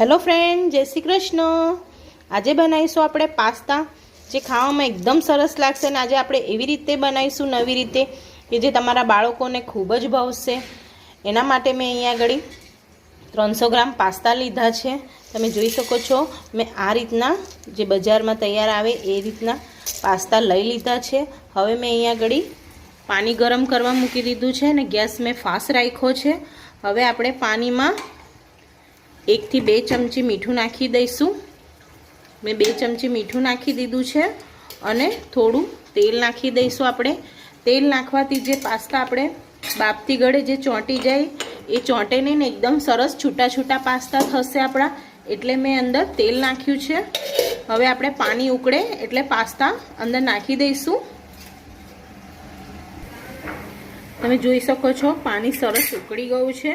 Hello friend, જય શ્રી કૃષ્ણ. આજે બનાવીશું આપણે પાસ્તા, જે ખાવામાં એકદમ સરસ લાગશે અને આજે આપણે એવી રીતે બનાવીશું, નવી રીતે, કે જે તમારા બાળકોને ખૂબ જ ભાવશે. એના માટે મેં અહીંયા આગળ ત્રણસો ગ્રામ પાસ્તા લીધા છે. તમે જોઈ શકો છો, મેં આ રીતના જે બજારમાં તૈયાર આવે એ રીતના પાસ્તા લઈ લીધા છે. હવે મેં અહીંયા આગળ પાણી ગરમ કરવા મૂકી દીધું છે અને ગેસ મેં ફાસ્ટ રાખ્યો છે. હવે આપણે પાણીમાં એકથી બે ચમચી મીઠું નાખી દઈશું. મેં બે ચમચી મીઠું નાખી દીધું છે અને થોડું તેલ નાખી દઈશું આપણે. તેલ નાખવાથી જે પાસ્તા આપણે બાપથી ગળે જે ચોંટી જાય, એ ચોંટે નહીં ને એકદમ સરસ છૂટા છૂટા પાસ્તા થશે આપણા. એટલે મેં અંદર તેલ નાખ્યું છે. હવે આપણે પાણી ઉકળે એટલે પાસ્તા અંદર નાખી દઈશું. તમે જોઈ શકો છો, પાણી સરસ ઉકળી ગયું છે.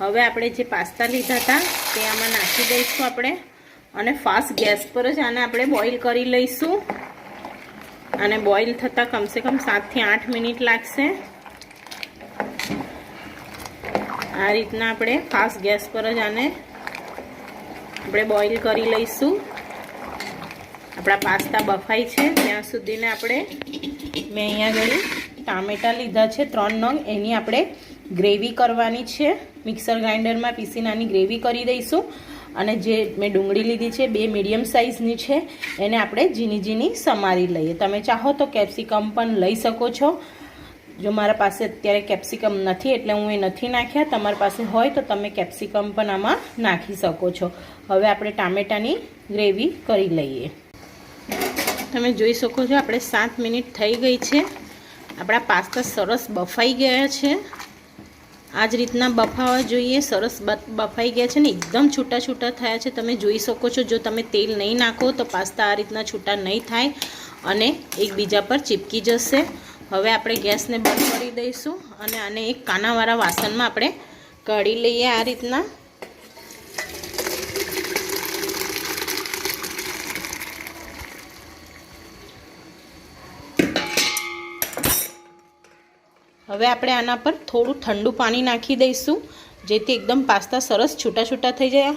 હવે આપણે જે પાસ્તા લીધા હતા, તે આમાં નાખી દઈશું આપણે. અને ફાસ્ટ ગેસ પર જ આને આપણે બોઇલ કરી લઈશું. અને બોઇલ થતાં કમસે કમ સાતથી આઠ મિનિટ લાગશે. આ રીતના આપણે ફાસ્ટ ગેસ પર જ આને આપણે બોઇલ કરી લઈશું. આપણા પાસ્તા બફાય છે. ત્યાં સુધીને આપણે મેં અહીંયા આગળ ટામેટાં લીધા છે, ત્રણ નંગ. એની આપણે ગ્રેવી કરવાની છે. મિક્સર ગ્રાઇન્ડરમાં પીસી નાની ગ્રેવી કરી દઈશું. અને જે મેં ડુંગળી લીધી છે, બે મીડિયમ સાઇઝની છે, એને આપણે ઝીણી ઝીણી સમારી લઈએ. તમે ચાહો તો કેપ્સિકમ પણ લઈ શકો છો. જો મારા પાસે અત્યારે કેપ્સિકમ નથી, એટલે હું એ નથી નાખ્યા. તમારી પાસે હોય તો તમે કેપ્સિકમ પણ આમાં નાખી શકો છો. હવે આપણે ટામેટાની ગ્રેવી કરી લઈએ. તમે જોઈ શકો છો, આપણે સાત મિનિટ થઈ ગઈ છે. આપણા પાસ્તા સરસ બફાઈ ગયા છે. આ જ રીતના બફાવા જોઈએ. સરસ બફાઈ ગયા છે ને, એકદમ છૂટા છૂટા થયા છે. તમે જોઈ શકો છો, જો તમે તેલ નહીં નાખો તો પાસ્તા આ રીતના છૂટા નહીં થાય અને એકબીજા પર ચીપકી જશે. હવે આપણે ગેસને બંધ કરી દઈશું અને આને એક કાનાવાળા વાસણમાં આપણે કાઢી લઈએ આ રીતના. હવે આપણે આના પર થોડું ઠંડુ પાણી નાખી દઈશું, જેથી એકદમ પાસ્તા સરસ છૂટા છૂટા થઈ જાય.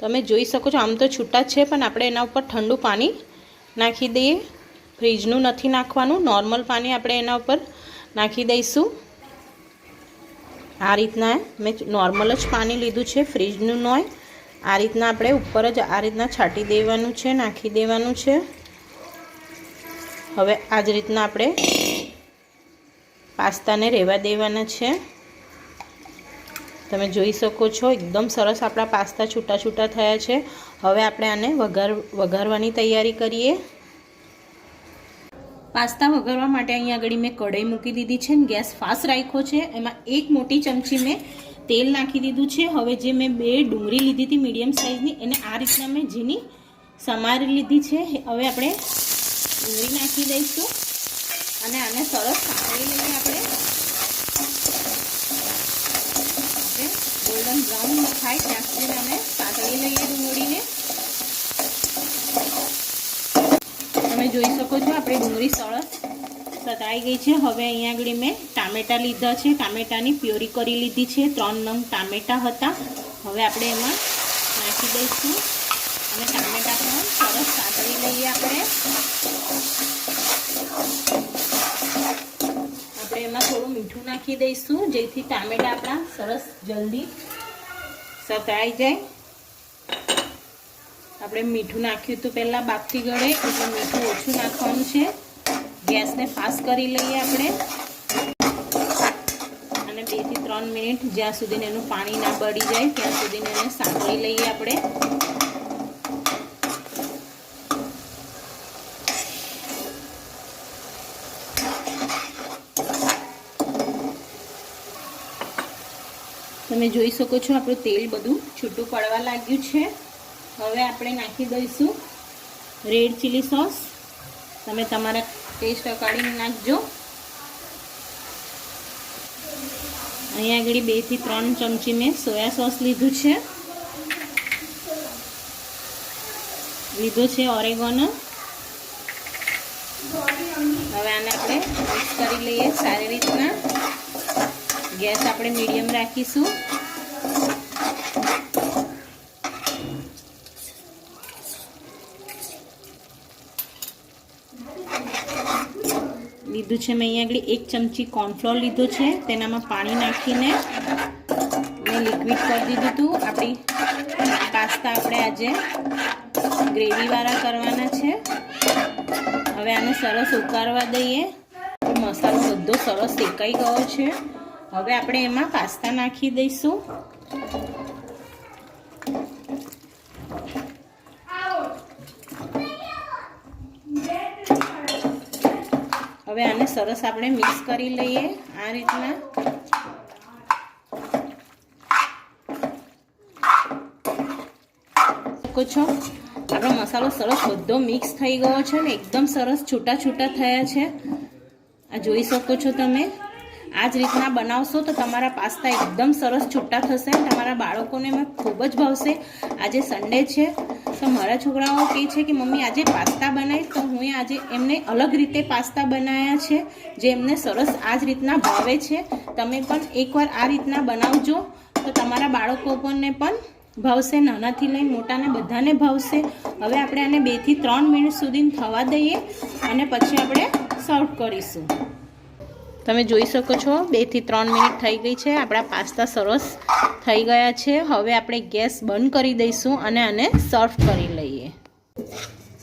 તમે જોઈ શકો છો, આમ તો છૂટા છે, પણ આપણે એના ઉપર ઠંડુ પાણી નાખી દઈએ. ફ્રીજનું નથી નાખવાનું, નોર્મલ પાણી આપણે એના ઉપર નાખી દઈશું. આ રીતના મેં નોર્મલ જ પાણી લીધું છે, ફ્રીજનું નોય. આ રીતના આપણે ઉપર જ આ રીતના છાંટી દેવાનું છે, નાખી દેવાનું છે. હવે આ જ રીતના આપણે પાસ્તાને રહેવા દેવાના છે. તમે જોઈ શકો છો, એકદમ સરસ આપણા પાસ્તા છૂટા છૂટા થયા છે. હવે આપણે આને વઘાર, વઘારવાની તૈયારી કરીએ. પાસ્તા વઘારવા માટે અહીંયા આગળ મેં કઢાઈ મૂકી દીધી છે ગેસ ફાસ્ટ રાખ્યો છે. એમાં એક મોટી ચમચી મેં તેલ નાખી દીધું છે. હવે જે મેં બે ડુંગળી લીધી હતી મીડિયમ સાઇઝની, એને આ રીતના મેં ઝીની સમારી લીધી છે. હવે આપણે ડુંગળી નાખી દઈશું. અને આને સરસ સાંકળી લઈએ આપણે આપણે ગોલ્ડન બ્રાઉન થાય ત્યાં સુધી આને સાંકળી લઈએ ડુંગળીને. તમે જોઈ શકો છો આપણી ડુંગળી સરસ સતાઈ ગઈ છે. હવે અહીંયા આગળ મેં ટામેટાં લીધા છે. ટામેટાની પ્યોરી કરી લીધી છે. ત્રણ નંગ ટામેટાં હતા. હવે આપણે એમાં નાખી દઈશું. અને ટામેટાં પણ સરસ સાંકળી લઈએ આપણે. આપણે એમાં થોડું મીઠું નાખી દઈશું, જેથી ટામેટા આપણા સરસ જલ્દી સતરાઈ જાય. આપણે મીઠું નાખ્યું હતું પહેલાં બાપથી ગળે, એટલે મીઠું ઓછું નાખવાનું છે. ગેસને ફાસ્ટ કરી લઈએ આપણે. અને બેથી ત્રણ મિનિટ જ્યાં સુધી એનું પાણી ના બળી જાય, ત્યાં સુધી એને સાંકળી લઈએ આપણે. તમે જોઈ શકો છો આપણું તેલ બધું છૂટું પડવા લાગ્યું છે. હવે આપણે નાખી દઈશું રેડ ચીલી સોસ. તમે તમારા ટેસ્ટ અકોર્ડિંગ નાખજો. અહીંયા આગળ બેથી ત્રણ ચમચી મેં સોયા સોસ લીધું છે. લીધો છે ઓરેગોનો. હવે આને આપણે મિક્સ કરી લઈએ સારી રીતના. ગેસ આપણે મીડિયમ રાખીશું. લીધું છે મેં અહીંયા આગળ એક ચમચી કોર્નફ્લોર લીધો છે. તેનામાં પાણી નાખીને મેં લિક્વિડ કરી દીધું હતું. આપણી પાસ્તા આપણે આજે ગ્રેવીવાળા કરવાના છે. હવે આને સરસ ઉકારવા દઈએ. મસાલો બધો સરસ શેકાઈ ગયો છે. હવે આપણે એમાં પાસ્તા નાખી દઈશું. હવે આને સરસ આપણે મિક્સ કરી લઈએ આ રીતના. શકો છો? આપણો મસાલો સરસ બધો મિક્સ થઈ ગયો છે ને, એકદમ સરસ છૂટા છૂટા થયા છે. આ જોઈ શકો છો તમે. આ જ રીતના બનાવશો તો તમારા પાસ્તા એકદમ સરસ છૂટા થશે તમારા બાળકોને ખૂબ જ ભાવશે. આજે સન્ડે છે, તો મારા છોકરાઓ કહે છે કે, મમ્મી, આજે પાસ્તા બનાવી તો હું આજે એમને અલગ રીતે પાસ્તા બનાવ્યા છે, જે એમને સરસ આ જ રીતના ભાવે છે. તમે પણ એકવાર આ રીતના બનાવજો. તો તમારા બાળકો પણ પણ ભાવશે, નાનાથી લઈને મોટાને બધાને ભાવશે. હવે આપણે આને બેથી ત્રણ મિનિટ સુધી થવા દઈએ અને પછી આપણે સર્વ કરીશું. તમે જોઈ શકો છો બેથી ત્રણ મિનિટ થઈ ગઈ છે, આપણા પાસ્તા સરસ થઈ ગયા છે. હવે આપણે ગેસ બંધ કરી દઈશું અને આને સર્વ કરી લઈએ.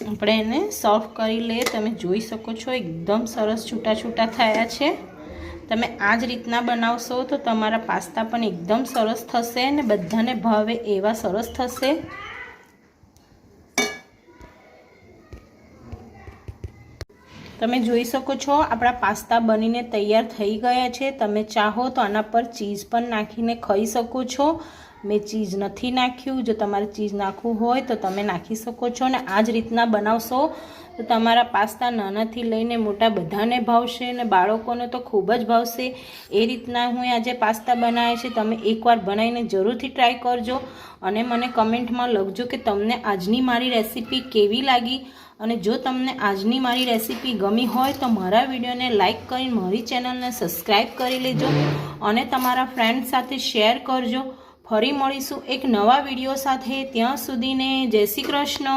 આપણે એને સર્વ કરી લઈએ. તમે જોઈ શકો છો, એકદમ સરસ છૂટા છૂટા થયા છે. તમે આ જ રીતના બનાવશો તો તમારા પાસ્તા પણ એકદમ સરસ થશે અને બધાને ભાવે એવા સરસ થશે. તમે જોઈ શકો છો, આપણા પાસ્તા બનીને તૈયાર થઈ ગયા છે. તમે ચાહો તો આના પર ચીઝ પણ નાખીને ખાઈ શકો છો. મેં ચીઝ નથી નાખ્યું. જો તમારે ચીઝ નાખવું હોય તો તમે નાખી શકો છો અને આ જ રીતના બનાવશો. તો તમારા પાસ્તા નાનાથી લઈને મોટા બધાને ભાવશે અને બાળકોને તો ખૂબ જ ભાવશે. એ રીતના હું આજે પાસ્તા બનાવ્યા છે. તમે એકવાર બનાવીને જરૂરથી ટ્રાય કરજો અને મને કમેન્ટમાં લખજો કે તમને આજની મારી રેસીપી કેવી લાગી. અને જો તમને આજની મારી રેસીપી ગમી હોય તો મારા વિડીયોને લાઇક કરી મારી ચેનલને સબસ્ક્રાઈબ કરી લેજો અને તમારા ફ્રેન્ડ સાથે શેર કરજો. ફરી મળીશું એક નવા વીડિયો સાથે. ત્યાં સુધીને જય શ્રી કૃષ્ણ.